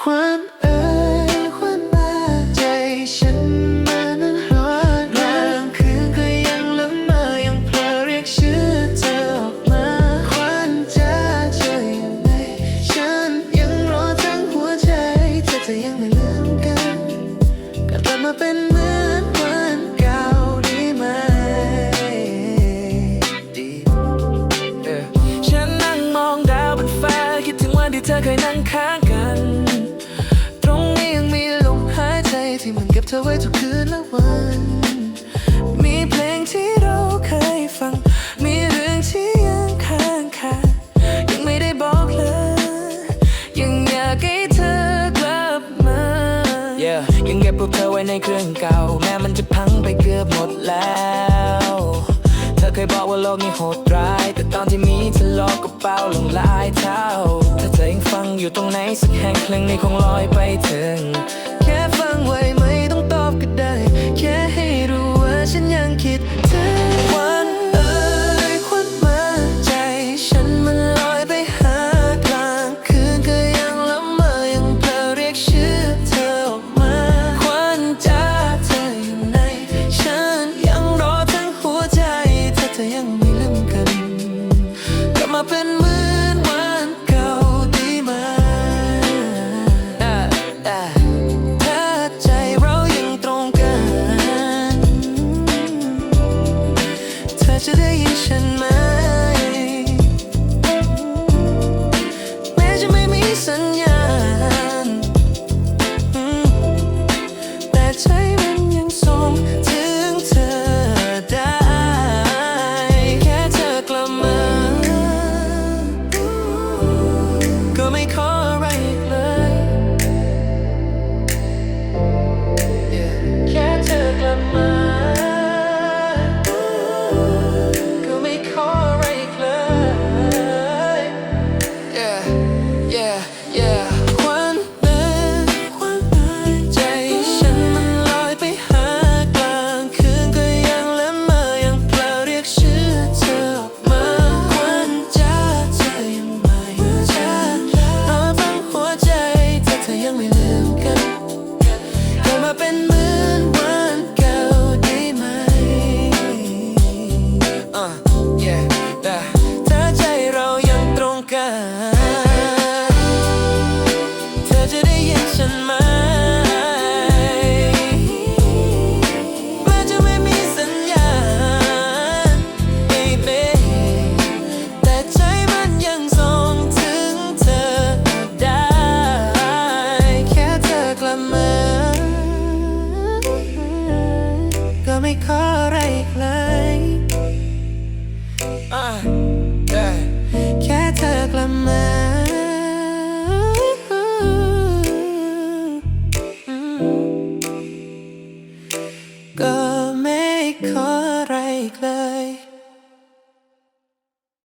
ควันเอ่ยควันมาใจฉันมันร้อนแรงคืนก็ยังละเมอยังเพลอเรียกชื่อเธอออกมาควันจะเจออยู่ไหนฉันยังรอทั้งหัวใจเธอจะยังไม่ลืมกันกลับมาเป็นเหมือนวันเก่าดีไหมฉันนั่งมองดาวบนฟ้าคิดถึงวันที่เธอเคยนั่งข้าง เก็บเธอไว้ทุกคืนและวัน มีเพลงที่เราเคยฟัง มีเรื่องที่ยังค้างคายังไม่ได้บอกเลย ยังอยากให้เธอกลับมา yeah. ยังเก็บพวกเธอไว้ในเครื่องเก่า แม้มันจะพังไปเกือบหมดแล้ว เธอเคยบอกว่าโลกนี้โหดร้าย แต่ตอนที่มีเธอลอกกระเป๋าลงหลายเท่าถ้าเธอยังฟังอยู่ตรงไหนสักแห่งเพลงนี้คงลอยไปถึง เก็ไม่ขออะไรอีกเลย